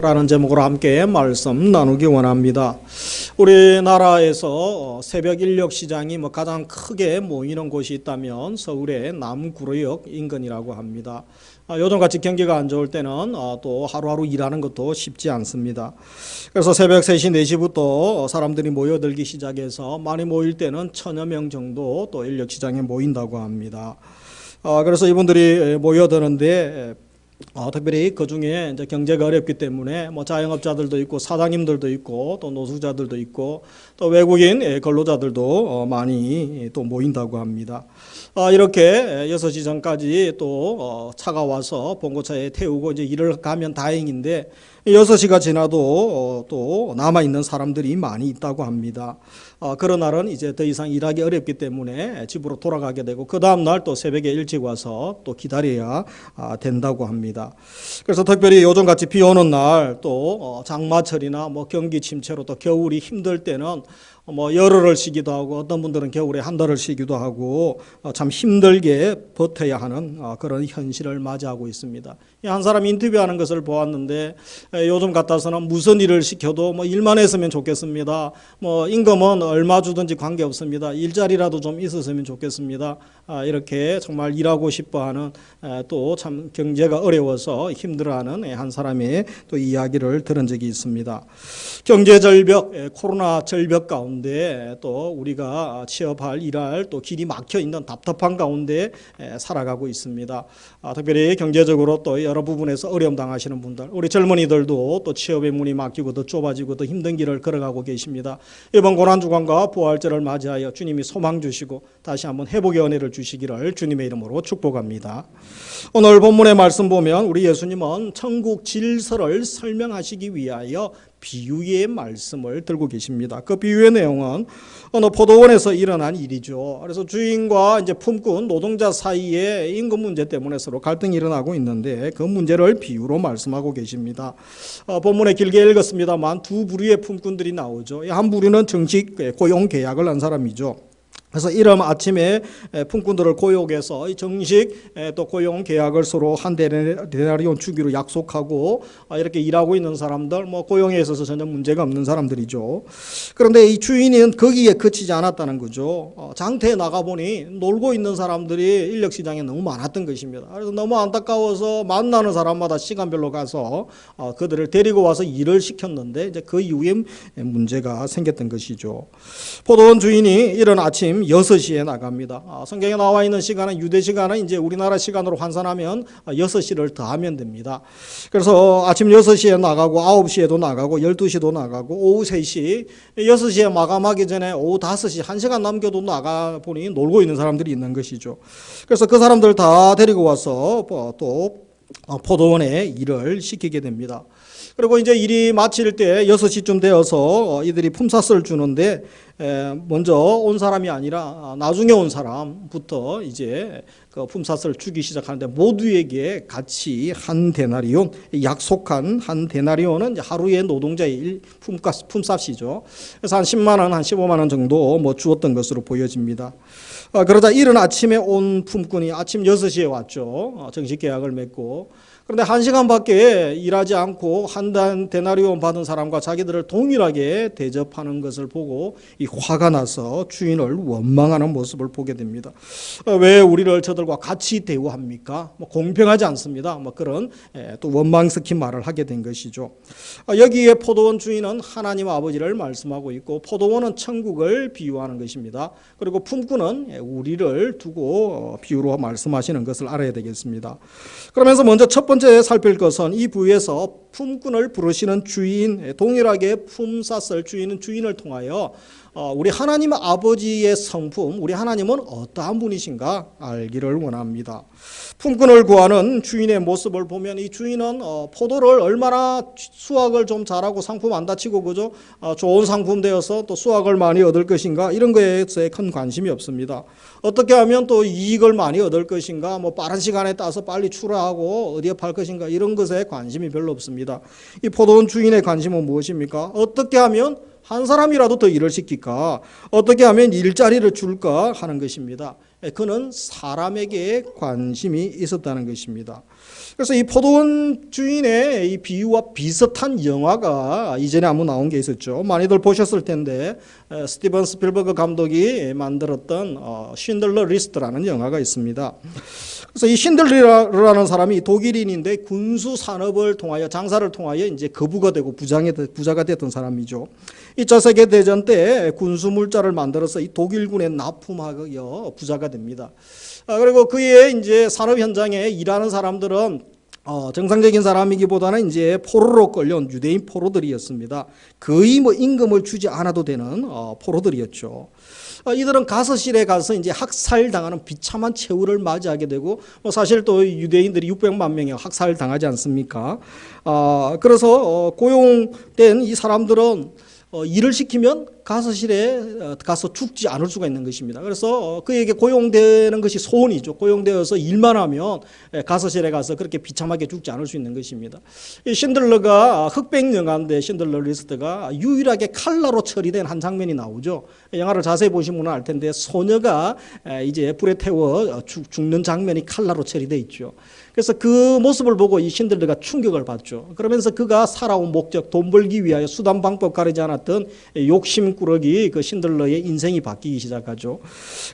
라는 제목으로 함께 말씀 나누기 원합니다. 우리나라에서 새벽 인력 시장이 뭐 가장 크게 모이는 곳이 있다면 서울의 남구로역 인근이라고 합니다. 아, 요즘같이 경기가 안 좋을 때는 아, 또 하루하루 일하는 것도 쉽지 않습니다. 그래서 새벽 3시, 4시부터 사람들이 모여들기 시작해서 많이 모일 때는 천여 명 정도 또 인력 시장에 모인다고 합니다. 아, 그래서 이분들이 모여드는데 어, 특별히 그 중에 이제 경제가 어렵기 때문에 뭐 자영업자들도 있고 사장님들도 있고 또 노숙자들도 있고 또 외국인 예, 근로자들도 어, 많이 또 모인다고 합니다. 아, 이렇게 6시 전까지 또 어, 차가 와서 봉고차에 태우고 이제 일을 가면 다행인데 6시가 지나도 어, 또 남아 있는 사람들이 많이 있다고 합니다. 어, 그런 날은 이제 더 이상 일하기 어렵기 때문에 집으로 돌아가게 되고 그 다음 날 또 새벽에 일찍 와서 또 기다려야 아, 된다고 합니다. 그래서 특별히 요즘 같이 비 오는 날 또 장마철이나 뭐 경기 침체로 또 겨울이 힘들 때는 뭐 열흘을 쉬기도 하고 어떤 분들은 겨울에 한 달을 쉬기도 하고 어, 참 힘들게 버텨야 하는 어, 그런 현실을 맞이하고 있습니다. 이한 사람 인터뷰하는 것을 보았는데 에, 요즘 같아서는 무슨 일을 시켜도 뭐 일만 했으면 좋겠습니다. 뭐 임금은 얼마 주든지 관계 없습니다. 일자리라도 좀 있었으면 좋겠습니다. 아, 이렇게 정말 일하고 싶어하는 또 참 경제가 어려워서 힘들어하는 에, 한 사람의 또 이야기를 들은 적이 있습니다. 경제 절벽, 에, 코로나 절벽 가운데 또 우리가 취업할 일할 또 길이 막혀 있는 답답한 가운데 에, 살아가고 있습니다. 아, 특별히 경제적으로 또 여러 부분에서 어려움 당하시는 분들, 우리 젊은이들도 또 취업의 문이 막히고 더 좁아지고 더 힘든 길을 걸어가고 계십니다. 이번 고난 주간과 부활절을 맞이하여 주님이 소망 주시고 다시 한번 회복의 은혜를 주 시기를 주님의 이름으로 축복합니다. 오늘 본문의 말씀 보면 우리 예수님은 천국 질서를 설명하시기 위하여 비유의 말씀을 들고 계십니다. 그 비유의 내용은 어느 포도원에서 일어난 일이죠. 그래서 주인과 이제 품꾼 노동자 사이에 임금 문제 때문에 서로 갈등이 일어나고 있는데 그 문제를 비유로 말씀하고 계십니다. 어, 본문에 길게 읽었습니다만 두 부류의 품꾼들이 나오죠. 이한 부류는 정식 고용 계약을 한 사람이죠. 그래서 이른 아침에 에, 품꾼들을 고용해서 이 정식 에, 또 고용 계약을 서로 한 데나- 데나리온 주기로 약속하고 아, 이렇게 일하고 있는 사람들 뭐 고용에 있어서 전혀 문제가 없는 사람들이죠. 그런데 이 주인은 거기에 그치지 않았다는 거죠. 어, 장터에 나가 보니 놀고 있는 사람들이 인력 시장에 너무 많았던 것입니다. 그래서 너무 안타까워서 만나는 사람마다 시간별로 가서 어, 그들을 데리고 와서 일을 시켰는데 이제 그 이후에 문제가 생겼던 것이죠. 포도원 주인이 이른 아침 6시에 나갑니다. 아, 성경에 나와 있는 시간은 유대 시간은 이제 우리나라 시간으로 환산하면 6시를 더하면 됩니다. 그래서 아침 6시에 나가고 9시에도 나가고 12시도 나가고 오후 3시 6시에 마감하기 전에 오후 5시 1시간 남겨도 나가 보니 놀고 있는 사람들이 있는 것이죠. 그래서 그 사람들 다 데리고 와서 뭐또 어, 포도원에 일을 시키게 됩니다. 그리고 이제 일이 마칠 때 6시쯤 되어서 어, 이들이 품삯을 주는데 에, 먼저 온 사람이 아니라 아, 나중에 온 사람부터 이제 그 품삯을 주기 시작하는데 모두에게 같이 한 데나리온 약속한 한 데나리온은 이제 하루의 노동자의 일 품값 품삯이죠. 그래서 한 10만 원, 한 15만 원 정도 뭐 주었던 것으로 보여집니다. 아, 그러자 이른 아침에 온 품꾼이 아침 6시에 왔죠. 어, 정식 계약을 맺고 그런데 한 시간밖에 일하지 않고 한 단 데나리온 받은 사람과 자기들을 동일하게 대접하는 것을 보고 이 화가 나서 주인을 원망하는 모습을 보게 됩니다. 어, 왜 우리를 저들과 같이 대우합니까? 뭐 공평하지 않습니다. 뭐 그런 에, 또 원망 섞인 말을 하게 된 것이죠. 어, 여기에 포도원 주인은 하나님 아버지를 말씀하고 있고 포도원은 천국을 비유하는 것입니다. 그리고 품꾼은 예, 우리를 두고 어, 비유로 말씀하시는 것을 알아야 되겠습니다. 그러면서 먼저 첫 번째 살필 것은 이 부에서 품꾼을 부르시는 주인, 예, 동일하게 품삯을 주인은 주인을 통하여 어, 우리 하나님 아버지의 성품, 우리 하나님은 어떠한 분이신가 알기를 원합니다. 품꾼을 구하는 주인의 모습을 보면 이 주인은 어, 포도를 얼마나 수확을 좀 잘하고 상품 안 다치고 그죠? 어, 좋은 상품 되어서 또 수확을 많이 얻을 것인가 이런 거에 큰 관심이 없습니다. 어떻게 하면 또 이익을 많이 얻을 것인가, 뭐 빠른 시간에 따서 빨리 출하하고 어디에 팔 것인가 이런 것에 관심이 별로 없습니다. 이 포도원 주인의 관심은 무엇입니까? 어떻게 하면 한 사람이라도 더 일을 시킬까? 어떻게 하면 일자리를 줄까 하는 것입니다. 예, 그는 사람에게 관심이 있었다는 것입니다. 그래서 이 포도원 주인의 이 비유와 비슷한 영화가 이전에 한번 나온 게 있었죠. 많이들 보셨을 텐데 에, 스티븐 스필버그 감독이 만들었던 어, 쉰들러 리스트라는 영화가 있습니다. 그래서 이 신들리라는 사람이 독일인인데 군수 산업을 통하여 장사를 통하여 이제 거부가 되고 부장이 되- 부자가 됐던 사람이죠. 2차 세계 대전 때 군수 물자를 만들어서 이 독일군에 납품하여 부자가 됩니다. 아, 그리고 그의 이제 산업 현장에 일하는 사람들은 어, 정상적인 사람이기보다는 이제 포로로 끌려온 유대인 포로들이었습니다. 거의 뭐 임금을 주지 않아도 되는 어, 포로들이었죠. 어, 이들은 가서실에 가서 이제 학살당하는 비참한 최후를 맞이하게 되고 뭐 사실 또 유대인들이 600만 명이 학살당하지 않습니까? 아, 그래서 어, 고용된 이 사람들은 어, 일을 시키면 가서실에 어, 가서 죽지 않을 수가 있는 것입니다. 그래서 어, 그에게 고용되는 것이 소원이죠. 고용되어서 일만 하면 예, 가서실에 가서 그렇게 비참하게 죽지 않을 수 있는 것입니다. 이 신들러가 흑백 영화인데 신들러 리스트가 유일하게 칼라로 처리된 한 장면이 나오죠. 영화를 자세히 보시면 알 텐데 소녀가 에, 이제 불에 태워 어, 죽- 죽는 장면이 칼라로 처리돼 있죠. 그래서 그 모습을 보고 이 신들러가 충격을 받죠. 그러면서 그가 살아온 목적, 돈 벌기 위하여 수단 방법 가리지 않았던 욕심 꾸러기 그 신들러의 인생이 바뀌기 시작하죠.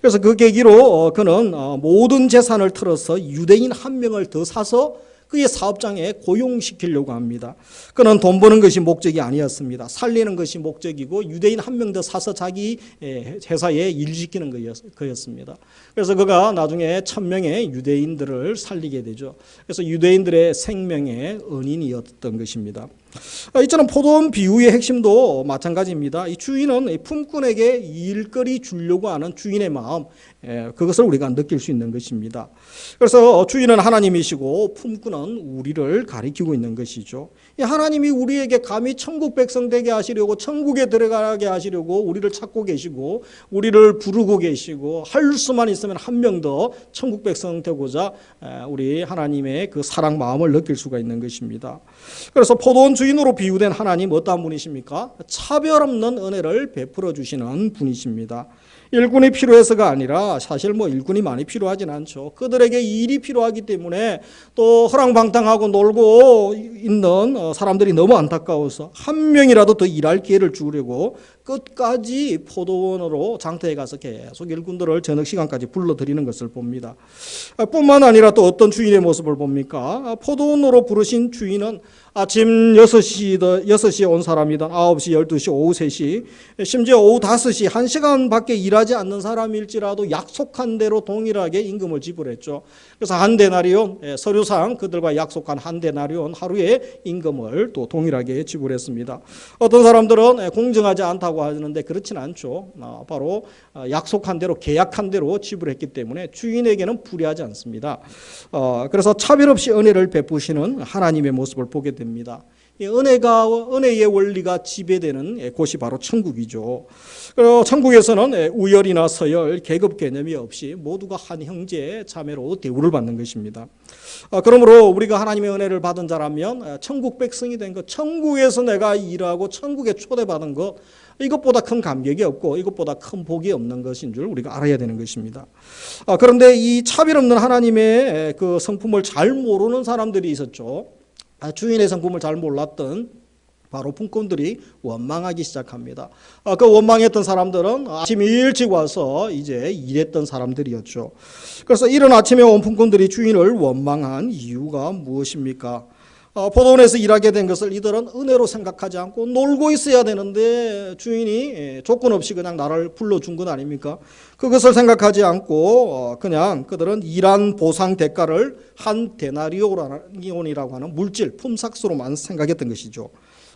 그래서 그 계기로 어, 그는 어, 모든 재산을 틀어서 유대인 한 명을 더 사서 그의 사업장에 고용시키려고 합니다. 그는 돈 버는 것이 목적이 아니었습니다. 살리는 것이 목적이고 유대인 한 명 더 사서 자기 예, 회사에 일시키는 거였- 거였습니다. 그래서 그가 나중에 천 명의 유대인들을 살리게 되죠. 그래서 유대인들의 생명의 은인이었던 것입니다. 아, 이처럼 포도원 비유의 핵심도 마찬가지입니다. 이 주인은 이 품꾼에게 일거리 주려고 하는 주인의 마음, 예, 그것을 우리가 느낄 수 있는 것입니다. 그래서 주인은 하나님이시고 품꾼은 우리를 가리키고 있는 것이죠. 이 하나님이 우리에게 감히 천국 백성 되게 하시려고 천국에 들어가게 하시려고 우리를 찾고 계시고 우리를 부르고 계시고 할 수만 있으면 한 명 더 천국 백성 되고자 에, 우리 하나님의 그 사랑 마음을 느낄 수가 있는 것입니다. 그래서 포도원 주 인으로 비유된 하나님 어떠한 분이십니까? 차별 없는 은혜를 베풀어 주시는 분이십니다. 일꾼이 필요해서가 아니라 사실 뭐 일꾼이 많이 필요하진 않죠. 그들에게 일이 필요하기 때문에 또 허랑방탕하고 놀고 있는 어, 사람들이 너무 안타까워서 한 명이라도 더 일할 기회를 주려고 끝까지 포도원으로 장터에 가서 계속 일꾼들을 저녁 시간까지 불러들이는 것을 봅니다. 아, 뿐만 아니라 또 어떤 주인의 모습을 봅니까? 아, 포도원으로 부르신 주인은 아침 6시, 6시에 온 사람이든 9시, 12시, 오후 3시, 심지어 오후 5시, 1시간 밖에 일하지 않는 사람일지라도 약속한 대로 동일하게 임금을 지불했죠. 그래서 한 데나리온, 예, 서류상 그들과 약속한 한 데나리온 하루에 임금을 또 동일하게 지불했습니다. 어떤 사람들은 예, 공정하지 않다고 하는데 그렇진 않죠. 아, 바로 어, 약속한 대로, 계약한 대로 지불했기 때문에 주인에게는 불리하지 않습니다. 어, 그래서 차별 없이 은혜를 베푸시는 하나님의 모습을 보게 됩니다. 이 은혜가 은혜의 원리가 지배되는 곳이 바로 천국이죠. 그리고 천국에서는 예, 우열이나 서열, 계급 개념이 없이 모두가 한 형제 자매로 대우를 받는 것입니다. 아, 그러므로 우리가 하나님의 은혜를 받은 자라면 아, 천국 백성이 된 것, 천국에서 내가 일하고 천국에 초대받은 것 이것보다 큰 감격이 없고 이것보다 큰 복이 없는 것인 줄 우리가 알아야 되는 것입니다. 아, 그런데 이 차별 없는 하나님의 그 성품을 잘 모르는 사람들이 있었죠. 아, 주인의 성품을 잘 몰랐던 바로 품꾼들이 원망하기 시작합니다. 아, 그 원망했던 사람들은 아침 일찍 와서 이제 일했던 사람들이었죠. 그래서 이른 아침에 온 품꾼들이 주인을 원망한 이유가 무엇입니까? 어, 포도원에서 일하게 된 것을 이들은 은혜로 생각하지 않고 놀고 있어야 되는데 주인이 예, 조건 없이 그냥 나를 불러준 건 아닙니까? 그것을 생각하지 않고 어, 그냥 그들은 일한 보상 대가를 한 데나리온이라고 하는 물질 품삯으로만 생각했던 것이죠.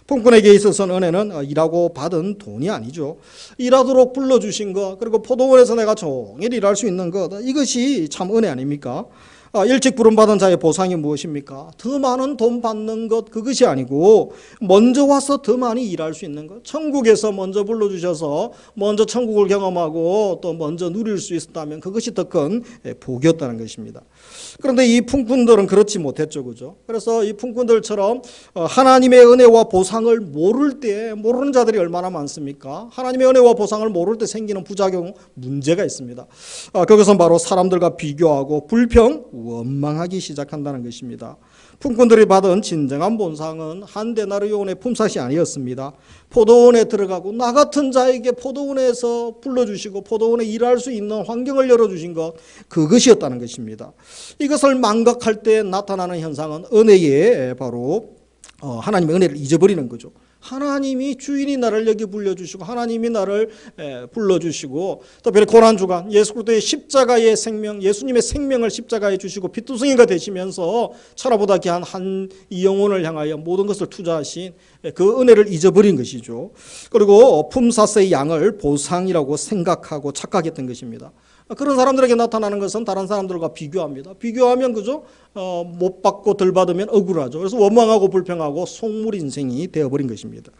품꾼에게 있어서는 은혜는 어, 일하고 받은 돈이 아니죠. 일하도록 불러주신 것, 그리고 포도원에서 내가 종일 일할 수 있는 것, 이것이 참 은혜 아닙니까? 아, 일찍 부름받은 자의 보상이 무엇입니까? 더 많은 돈 받는 것 그것이 아니고 먼저 와서 더 많이 일할 수 있는 것. 천국에서 먼저 불러주셔서 먼저 천국을 경험하고 또 먼저 누릴 수 있었다면 그것이 더 큰 복이었다는 것입니다. 그런데 이 품꾼들은 그렇지 못했죠, 그죠? 그래서 이 품꾼들처럼 어, 하나님의 은혜와 보상을 모를 때 모르는 자들이 얼마나 많습니까? 하나님의 은혜와 보상을 모를 때 생기는 부작용 문제가 있습니다. 아, 그것은 바로 사람들과 비교하고 불평, 원망하기 시작한다는 것입니다. 품꾼들이 받은 진정한 본상은 한 데나리온의 품삯이 아니었습니다. 포도원에 들어가고 나 같은 자에게 포도원에서 불러주시고 포도원에 일할 수 있는 환경을 열어주신 것 그것이었다는 것입니다. 이것을 망각할 때 나타나는 현상은 은혜의 바로 어, 하나님의 은혜를 잊어버리는 거죠. 하나님이 주인이 나를 여기 불려주시고 하나님이 나를 에, 불러주시고 특별히 고난 주간 예수 그리스도의 십자가의 생명 예수님의 생명을 십자가에 주시고 피투성이가 되시면서 천하보다 귀한 한 이 영혼을 향하여 모든 것을 투자하신 에, 그 은혜를 잊어버린 것이죠. 그리고 품사스의 양을 보상이라고 생각하고 착각했던 것입니다. 그런 사람들에게 나타나는 것은 다른 사람들과 비교합니다. 비교하면 그죠? 어, 못 받고 덜 받으면 억울하죠. 그래서 원망하고 불평하고 속물 인생이 되어버린 것입니다.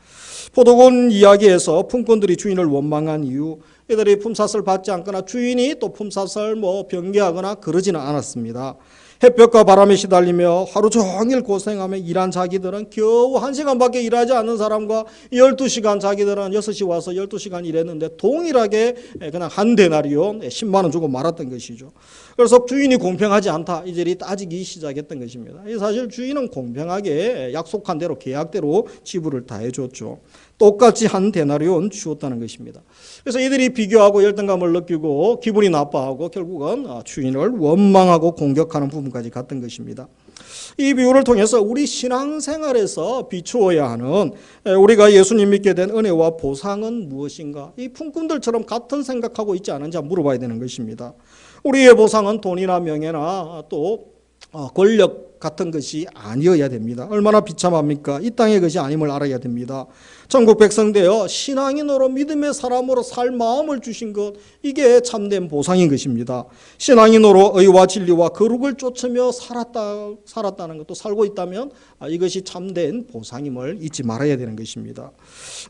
포도원 이야기에서 품꾼들이 주인을 원망한 이유, 이들이 품삯을 받지 않거나 주인이 또 품삯을 뭐 변개하거나 그러지는 않았습니다. 햇볕과 바람에 시달리며 하루 종일 고생하며 일한 자기들은 겨우 한 시간밖에 일하지 않는 사람과 12시간 자기들은 6시 와서 12시간 일했는데 동일하게 그냥 한 데나리온 10만 원 주고 말았던 것이죠. 그래서 주인이 공평하지 않다 이들이 따지기 시작했던 것입니다. 사실 주인은 공평하게 약속한 대로 계약대로 지불을 다 해줬죠. 똑같이 한 데나리온 주었다는 것입니다. 그래서 이들이 비교하고 열등감을 느끼고 기분이 나빠하고 결국은 주인을 원망하고 공격하는 부분까지 갔던 것입니다. 이 비유를 통해서 우리 신앙생활에서 비추어야 하는 우리가 예수님 믿게 된 은혜와 보상은 무엇인가? 이 품꾼들처럼 같은 생각하고 있지 않은지 물어봐야 되는 것입니다. 우리의 보상은 돈이나 명예나 또 어, 권력 같은 것이 아니어야 됩니다. 얼마나 비참합니까? 이 땅의 것이 아님을 알아야 됩니다. 전국 백성 되어 신앙인으로 믿음의 사람으로 살 마음을 주신 것 이게 참된 보상인 것입니다. 신앙인으로 의와 진리와 거룩을 쫓으며 살았다 살았다는 것도 살고 있다면 아, 이것이 참된 보상임을 잊지 말아야 되는 것입니다.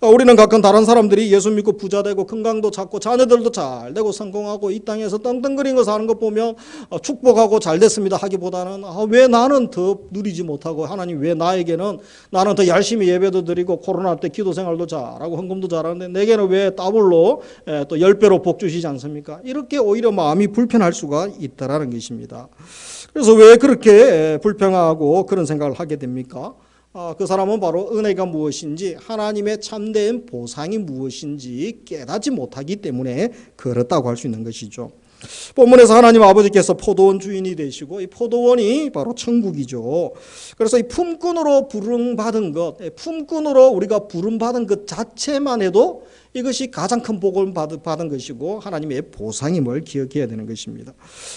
아, 우리는 가끔 다른 사람들이 예수 믿고 부자 되고 건강도 잡고 자녀들도 잘 되고 성공하고 이 땅에서 떵떵거리는 거 사는 것 보면 아, 축복하고 잘 됐습니다 하기보다는 왜 나는 더 누리지 못하고 하나님 왜 나에게는 나는 더 열심히 예배도 드리고 코로나 때 기도 기도 생활도 잘하고 헌금도 잘하는데 내게는 왜 더블로 또 열배로 복 주시지 않습니까? 이렇게 오히려 마음이 불편할 수가 있다라는 것입니다. 그래서 왜 그렇게 불평하고 그런 생각을 하게 됩니까? 아, 그 사람은 바로 은혜가 무엇인지 하나님의 참된 보상이 무엇인지 깨닫지 못하기 때문에 그렇다고 할 수 있는 것이죠. 본문에서 하나님 아버지께서 포도원 주인이 되시고 이 포도원이 바로 천국이죠. 그래서 이 품꾼으로 부름받은 것, 예, 품꾼으로 우리가 부름받은 것 자체만 해도 이것이 가장 큰 복을 받은 것이고 하나님의 보상임을 기억해야 되는 것입니다.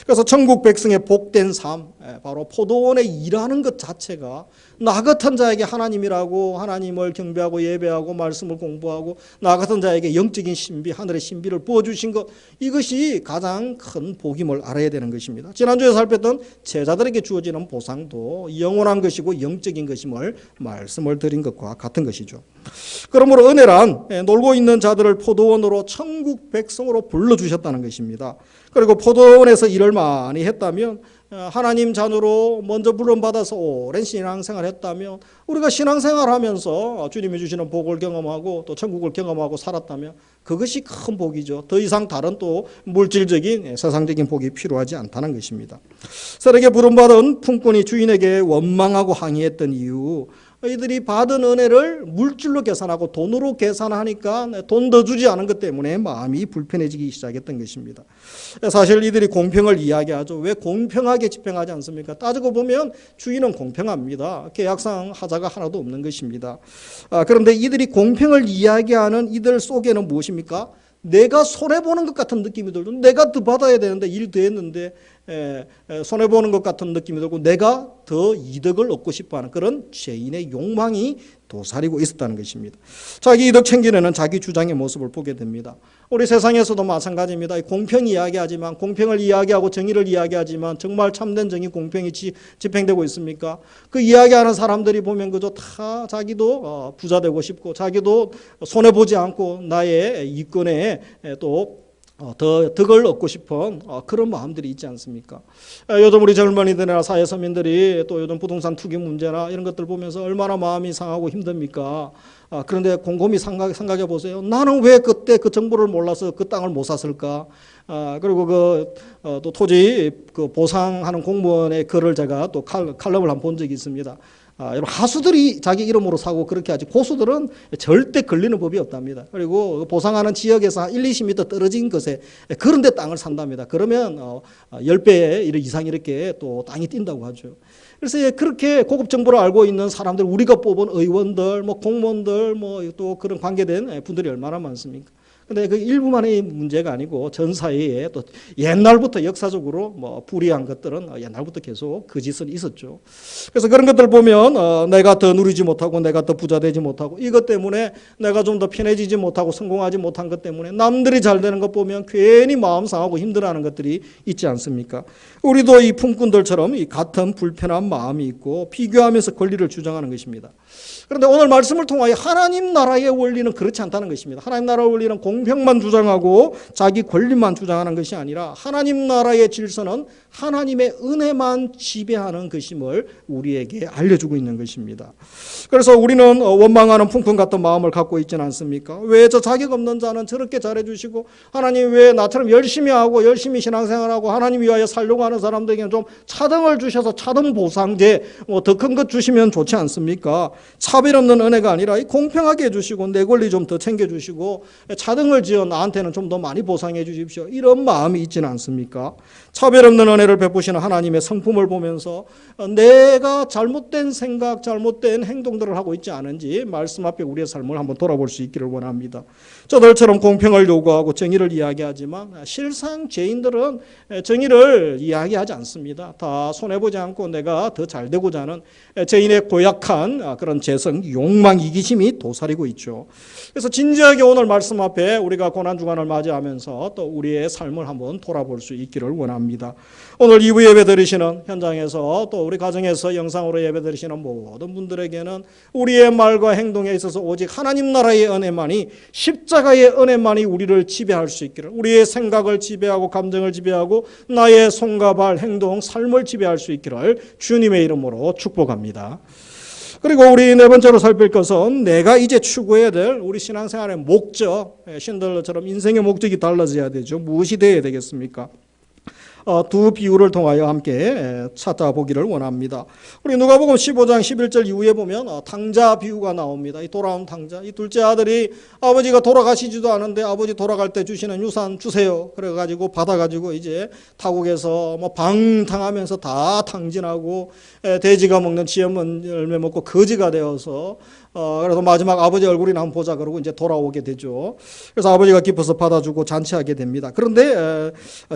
그래서 천국 백성의 복된 삶, 예, 바로 포도원에 일하는 것 자체가 나 같은 자에게 하나님이라고 하나님을 경배하고 예배하고 말씀을 공부하고 나 같은 자에게 영적인 신비, 하늘의 신비를 부어주신 것 이것이 가장 큰 복임을 알아야 되는 것입니다. 지난주에 살폈던 제자들에게 주어지는 보상도 영원한 것이고 영적인 것임을 말씀을 드린 것과 같은 것이죠. 그러므로 은혜란 예, 놀고 있는 자들을 포도원으로 천국 백성으로 불러주셨다는 것입니다. 그리고 포도원에서 일을 많이 했다면 어, 하나님 자녀로 먼저 부름받아서 오랜 신앙생활 했다면 우리가 신앙생활 하면서 주님이 주시는 복을 경험하고 또 천국을 경험하고 살았다면 그것이 큰 복이죠. 더 이상 다른 또 물질적인 예, 세상적인 복이 필요하지 않다는 것입니다. 세력에 부름받은 품꾼이 주인에게 원망하고 항의했던 이유 이들이 받은 은혜를 물질로 계산하고 돈으로 계산하니까 돈 더 주지 않은 것 때문에 마음이 불편해지기 시작했던 것입니다. 사실 이들이 공평을 이야기하죠. 왜 공평하게 집행하지 않습니까? 따지고 보면 주인은 공평합니다. 계약상 하자가 하나도 없는 것입니다. 아, 그런데 이들이 공평을 이야기하는 이들 속에는 무엇입니까? 내가 손해 보는 것 같은 느낌이 들고 내가 더 받아야 되는데 일 더 했는데 손해 보는 것 같은 느낌이 들고 내가 더 이득을 얻고 싶어하는 그런 죄인의 욕망이 도사리고 있었다는 것입니다. 자기 이득 챙기려는 자기 주장의 모습을 보게 됩니다. 우리 세상에서도 마찬가지입니다. 이 공평 이야기하지만 공평을 이야기하고 정의를 이야기하지만 정말 참된 정의 공평이 지, 집행되고 있습니까? 그 이야기하는 사람들이 보면 그저 다 자기도 어, 부자 되고 싶고 자기도 손해 보지 않고 나의 이권에 또 어, 더 덕을 얻고 싶은 어, 그런 마음들이 있지 않습니까? 어, 요즘 우리 젊은이들이나 사회 서민들이 또 요즘 부동산 투기 문제나 이런 것들 보면서 얼마나 마음이 상하고 힘듭니까? 아, 그런데 곰곰이 생각, 생각해 보세요. 나는 왜 그때 그 정보를 몰라서 그 땅을 못 샀을까? 아, 그리고 그, 어, 또 토지 그 보상하는 공무원의 글을 제가 또 칼, 칼럼을 한번본 적이 있습니다. 아, 여러분 하수들이 자기 이름으로 사고 그렇게 하지 고수들은 절대 걸리는 법이 없답니다. 그리고 그 보상하는 지역에서 한 1, 20m 떨어진 것에 그런 데 땅을 산답니다. 그러면 어, 10배 이상 이렇게 또 땅이 뛴다고 하죠. 그래서 예, 그렇게 고급 정보를 알고 있는 사람들 우리가 뽑은 의원들 뭐 공무원들 뭐 또 그런 관계된 분들이 얼마나 많습니까? 근데 그 일부만의 문제가 아니고 전 사회에 또 옛날부터 역사적으로 뭐 불이한 것들은 옛날부터 계속 그 짓은 있었죠. 그래서 그런 것들 보면 어, 내가 더 누리지 못하고 내가 더 부자 되지 못하고 이것 때문에 내가 좀 더 편해지지 못하고 성공하지 못한 것 때문에 남들이 잘 되는 것 보면 괜히 마음 상하고 힘들어하는 것들이 있지 않습니까? 우리도 이 품꾼들처럼 이 같은 불편한 마음이 있고 비교하면서 권리를 주장하는 것입니다. 그런데 오늘 말씀을 통하여 하나님 나라의 원리는 그렇지 않다는 것입니다. 하나님 나라의 원리는 공평만 주장하고 자기 권리만 주장하는 것이 아니라 하나님 나라의 질서는 하나님의 은혜만 지배하는 것임을 우리에게 알려주고 있는 것입니다. 그래서 우리는 원망하는 품꾼 같은 마음을 갖고 있지는 않습니까? 왜 저 자격 없는 자는 저렇게 잘해주시고 하나님 왜 나처럼 열심히 하고 열심히 신앙생활하고 하나님 위하여 살려고 하는 사람들에게는 좀 차등을 주셔서 차등 보상제 뭐 더 큰 것 주시면 좋지 않습니까? 차별 없는 은혜가 아니라 공평하게 해주시고 내 권리 좀 더 챙겨주시고 차등을 지어 나한테는 좀 더 많이 보상해 주십시오. 이런 마음이 있지는 않습니까? 차별 없는 은혜를 베푸시는 하나님의 성품을 보면서 내가 잘못된 생각, 잘못된 행동들을 하고 있지 않은지 말씀 앞에 우리의 삶을 한번 돌아볼 수 있기를 원합니다. 저들처럼 공평을 요구하고 정의를 이야기하지만 실상 죄인들은 정의를 이야기하지 않습니다. 다 손해보지 않고 내가 더 잘 되고자 하는 죄인의 고약한 그런 재성, 욕망, 이기심이 도사리고 있죠. 그래서 진지하게 오늘 말씀 앞에 우리가 고난주간을 맞이하면서 또 우리의 삶을 한번 돌아볼 수 있기를 원합니다. 오늘 2부 예배 드리시는 현장에서 또 우리 가정에서 영상으로 예배 드리시는 모든 분들에게는 우리의 말과 행동에 있어서 오직 하나님 나라의 은혜만이 십자 가의 은혜만이 우리를 지배할 수 있기를 우리의 생각을 지배하고 감정을 지배하고 나의 손과 발 행동 삶을 지배할 수 있기를 주님의 이름으로 축복합니다. 그리고 우리 네 번째로 살필 것은 내가 이제 추구해야 될 우리 신앙생활의 목적, 예, 신들처럼 인생의 목적이 달라져야 되죠. 무엇이 되어야 되겠습니까? 어, 두 비유를 통하여 함께 찾아보기를 원합니다. 우리 누가복음 15장 11절 이후에 보면 어, 탕자 비유가 나옵니다. 이 돌아온 탕자. 이 둘째 아들이 아버지가 돌아가시지도 않은데 아버지 돌아갈 때 주시는 유산 주세요. 그래가지고 받아가지고 이제 타국에서 뭐 방탕하면서 다 탕진하고 돼지가 먹는 지엄은 열매 먹고 거지가 되어서 어, 그래서 마지막 아버지 얼굴이나 한번 보자 그러고 이제 돌아오게 되죠. 그래서 아버지가 기뻐서 받아주고 잔치하게 됩니다. 그런데 에,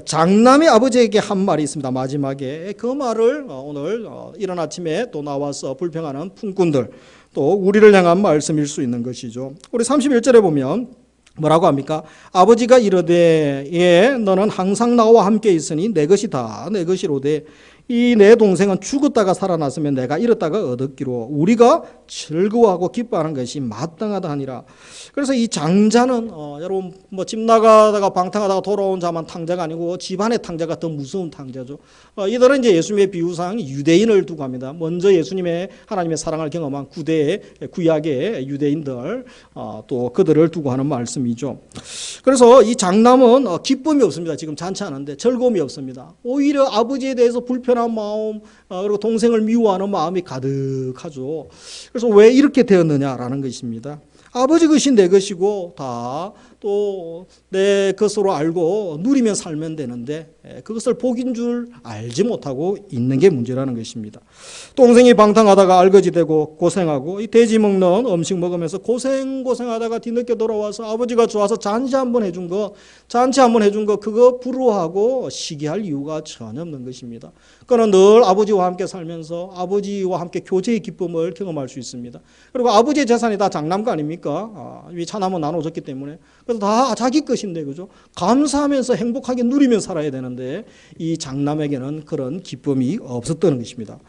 장남이 아버지에게 한 말이 있습니다. 마지막에 그 말을 어, 오늘 어, 이른 아침에 또 나와서 불평하는 품꾼들 또 우리를 향한 말씀일 수 있는 것이죠. 우리 31절에 보면 뭐라고 합니까? 아버지가 이르되 예 너는 항상 나와 함께 있으니 내 것이 다 내 것이로되 이 내 동생은 죽었다가 살아났으면 내가 잃었다가 얻었기로 우리가 즐거워하고 기뻐하는 것이 마땅하다 하니라. 그래서 이 장자는 어, 여러분 뭐 집 나가다가 방탕하다가 돌아온 자만 탕자가 아니고 집안의 탕자가 더 무서운 탕자죠. 어, 이들은 이제 예수님의 비유상 유대인을 두고 합니다. 먼저 예수님의 하나님의 사랑을 경험한 구대 구약의 유대인들 어, 또 그들을 두고 하는 말씀이죠. 그래서 이 장남은 어, 기쁨이 없습니다. 지금 잔치하는데 즐거움이 없습니다. 오히려 아버지에 대해서 불편 한 마음 어, 그리고 동생을 미워하는 마음이 가득하죠. 그래서 왜 이렇게 되었느냐라는 것입니다. 아버지 것이 내 것이고 다또 내 것으로 알고 누리며 살면 되는데 에, 그것을 복인 줄 알지 못하고 있는 게 문제라는 것입니다. 동생이 방탕하다가 알거지 되고 고생하고 이 돼지 먹는 음식 먹으면서 고생 고생하다가 뒤늦게 돌아와서 아버지가 좋아서 잔치 한번 해준 거 잔치 한번 해준 거 그거 부러워하고 시기할 이유가 전혀 없는 것입니다. 그는 늘 아버지와 함께 살면서 아버지와 함께 교제의 기쁨을 경험할 수 있습니다. 그리고 아버지의 재산이 다 장남거 아닙니까? 아, 이 차남은 나눠줬기 때문에 그래서 다 자기 것인데 그죠? 감사하면서 행복하게 누리며 살아야 되는데 이 장남에게는 그런 기쁨이 없었던 것입니다.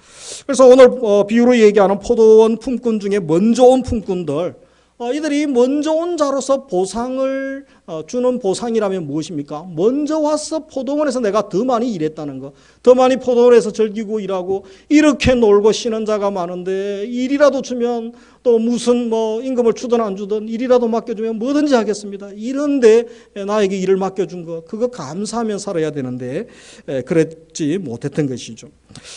그래서 오늘 어, 비유로 얘기하는 포도원 품꾼 중에 먼저 온 품꾼들 어, 이들이 먼저 온 자로서 보상을 어, 주는 보상이라면 무엇입니까? 먼저 와서 포도원에서 내가 더 많이 일했다는 거, 더 많이 포도원에서 즐기고 일하고 이렇게 놀고 쉬는 자가 많은데 일이라도 주면 또 무슨 뭐 임금을 주든 안 주든 일이라도 맡겨주면 뭐든지 하겠습니다. 이런데 나에게 일을 맡겨준 거, 그거 감사하면 살아야 되는데 에, 그랬지 못했던 것이죠.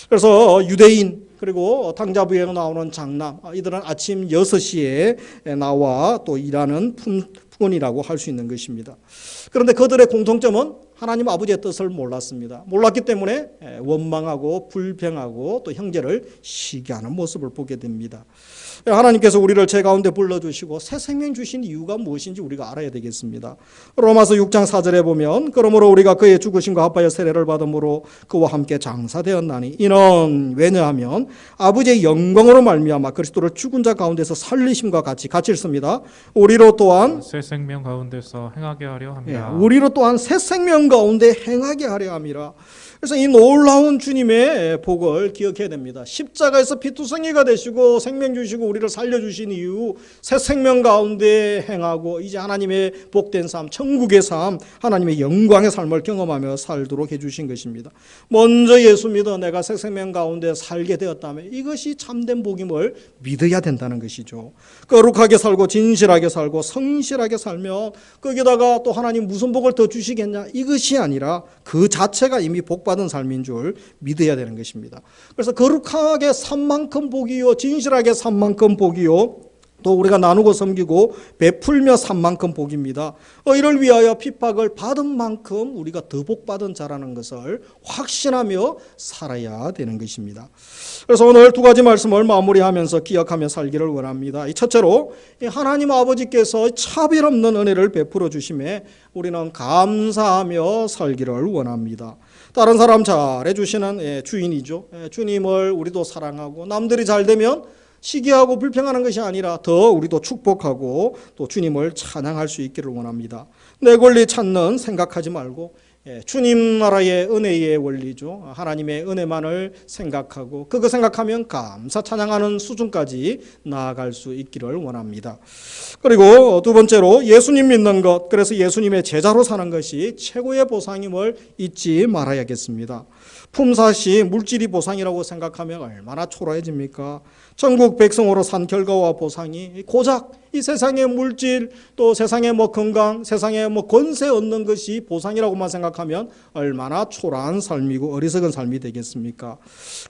그래서 유대인 그리고 당자부에 나오는 장남 아, 이들은 아침 6시에 나와 또 일하는 품 꾼이라고 할 수 있는 것입니다. 그런데 그들의 공통점은 하나님 아버지의 뜻을 몰랐습니다. 몰랐기 때문에 원망하고 불평하고 또 형제를 시기하는 모습을 보게 됩니다. 하나님께서 우리를 제 가운데 불러주시고 새 생명 주신 이유가 무엇인지 우리가 알아야 되겠습니다. 로마서 6장 4절에 보면 그러므로 우리가 그의 죽으심과 합하여 세례를 받음으로 그와 함께 장사되었나니 이는 왜냐하면 아버지의 영광으로 말미암아 그리스도를 죽은 자 가운데서 살리심과 같이 같이 읽습니다. 우리로 또한 새 생명 가운데서 행하게 하려 예, 합니다. 우리로 또한 새 생명 가운데 행하게 하려 함이라. 그래서 이 놀라운 주님의 복을 기억해야 됩니다. 십자가에서 피투성이가 되시고 생명 주시고 우리를 살려주신 이유 새 생명 가운데 행하고 이제 하나님의 복된 삶, 천국의 삶, 하나님의 영광의 삶을 경험하며 살도록 해주신 것입니다. 먼저 예수 믿어 내가 새 생명 가운데 살게 되었다면 이것이 참된 복임을 믿어야 된다는 것이죠. 거룩하게 살고 진실하게 살고 성실하게 살며 거기다가 또 하나님 무슨 복을 더 주시겠냐 이것 이 아니라 그 자체가 이미 복받은 삶인 줄 믿어야 되는 것입니다. 그래서 거룩하게 산 만큼 복이요 진실하게 산 만큼 복이요 또 우리가 나누고 섬기고 베풀며 산 만큼 복입니다. 어, 이를 위하여 핍박을 받은 만큼 우리가 더 복받은 자라는 것을 확신하며 살아야 되는 것입니다. 그래서 오늘 두 가지 말씀을 마무리하면서 기억하며 살기를 원합니다. 이 첫째로 이 하나님 아버지께서 차별 없는 은혜를 베풀어 주심에 우리는 감사하며 살기를 원합니다. 다른 사람 잘해 주시는 예, 주인이죠. 예, 주님을 우리도 사랑하고 남들이 잘 되면 시기하고 불평하는 것이 아니라 더 우리도 축복하고 또 주님을 찬양할 수 있기를 원합니다. 내 권리 찾는 생각하지 말고 예, 주님 나라의 은혜의 원리죠. 하나님의 은혜만을 생각하고 그거 생각하면 감사 찬양하는 수준까지 나아갈 수 있기를 원합니다. 그리고 두 번째로 예수님 믿는 것, 그래서 예수님의 제자로 사는 것이 최고의 보상임을 잊지 말아야겠습니다. 품앗이 물질이 보상이라고 생각하면 얼마나 초라해집니까? 전국 백성으로 산 결과와 보상이 고작 이 세상의 물질 또 세상의 뭐 건강, 세상의 뭐 권세 얻는 것이 보상이라고만 생각하면 얼마나 초라한 삶이고 어리석은 삶이 되겠습니까?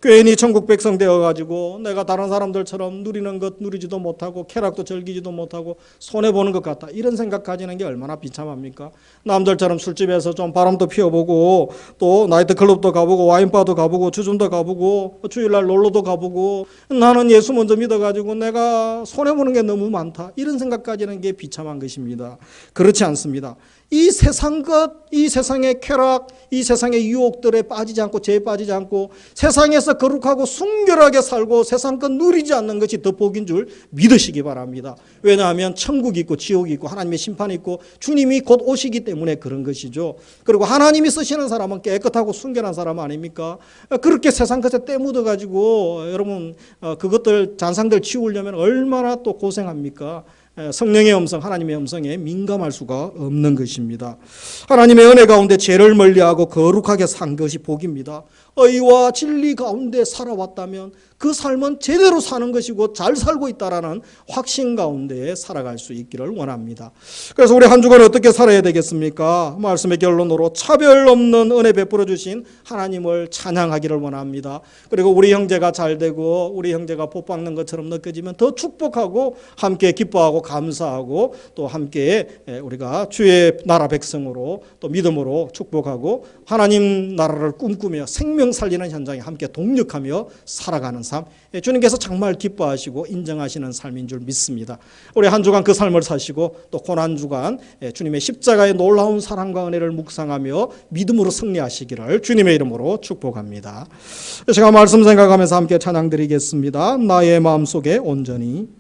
괜히 천국 백성 되어 가지고 내가 다른 사람들처럼 누리는 것 누리지도 못하고 쾌락도 즐기지도 못하고 손해 보는 것 같다. 이런 생각 가지는 게 얼마나 비참합니까? 남들처럼 술집에서 좀 바람도 피워보고 또 나이트 클럽도 가보고 와인바도 가보고 주점도 가보고 주일날 놀러도 가보고 나는 예수 먼저 믿어가지고 내가 손해 보는 게 너무 많다. 이런 생각 가지는 게 비참한 것입니다. 그렇지 않습니다. 이 세상 것, 이 세상의 쾌락, 이 세상의 유혹들에 빠지지 않고 죄에 빠지지 않고 세상에서 거룩하고 순결하게 살고 세상 것 누리지 않는 것이 더 복인 줄 믿으시기 바랍니다. 왜냐하면 천국이 있고 지옥이 있고 하나님의 심판이 있고 주님이 곧 오시기 때문에 그런 것이죠. 그리고 하나님이 쓰시는 사람은 깨끗하고 순결한 사람 아닙니까? 그렇게 세상 것에 때묻어 가지고 여러분 어, 그것들 잔상들 치우려면 얼마나 또 고생합니까? 에, 성령의 음성, 하나님의 음성에 민감할 수가 없는 것입니다. 하나님의 은혜 가운데 죄를 멀리하고 거룩하게 산 것이 복입니다. 의와 진리 가운데 살아왔다면 그 삶은 제대로 사는 것이고 잘 살고 있다라는 확신 가운데 살아갈 수 있기를 원합니다. 그래서 우리 한 주간 어떻게 살아야 되겠습니까? 말씀의 결론으로 차별 없는 은혜 베풀어 주신 하나님을 찬양하기를 원합니다. 그리고 우리 형제가 잘 되고 우리 형제가 복 받는 것처럼 느껴지면 더 축복하고 함께 기뻐하고 감사하고 또 함께 우리가 주의 나라 백성으로 또 믿음으로 축복하고 하나님 나라를 꿈꾸며 생명 살리는 현장에 함께 동력하며 살아가는 삶 예, 주님께서 정말 기뻐하시고 인정하시는 삶인 줄 믿습니다. 우리 한 주간 그 삶을 사시고 또 고난 주간 예, 주님의 십자가의 놀라운 사랑과 은혜를 묵상하며 믿음으로 승리하시기를 주님의 이름으로 축복합니다. 제가 말씀 생각하면서 함께 찬양 드리겠습니다. 나의 마음속에 온전히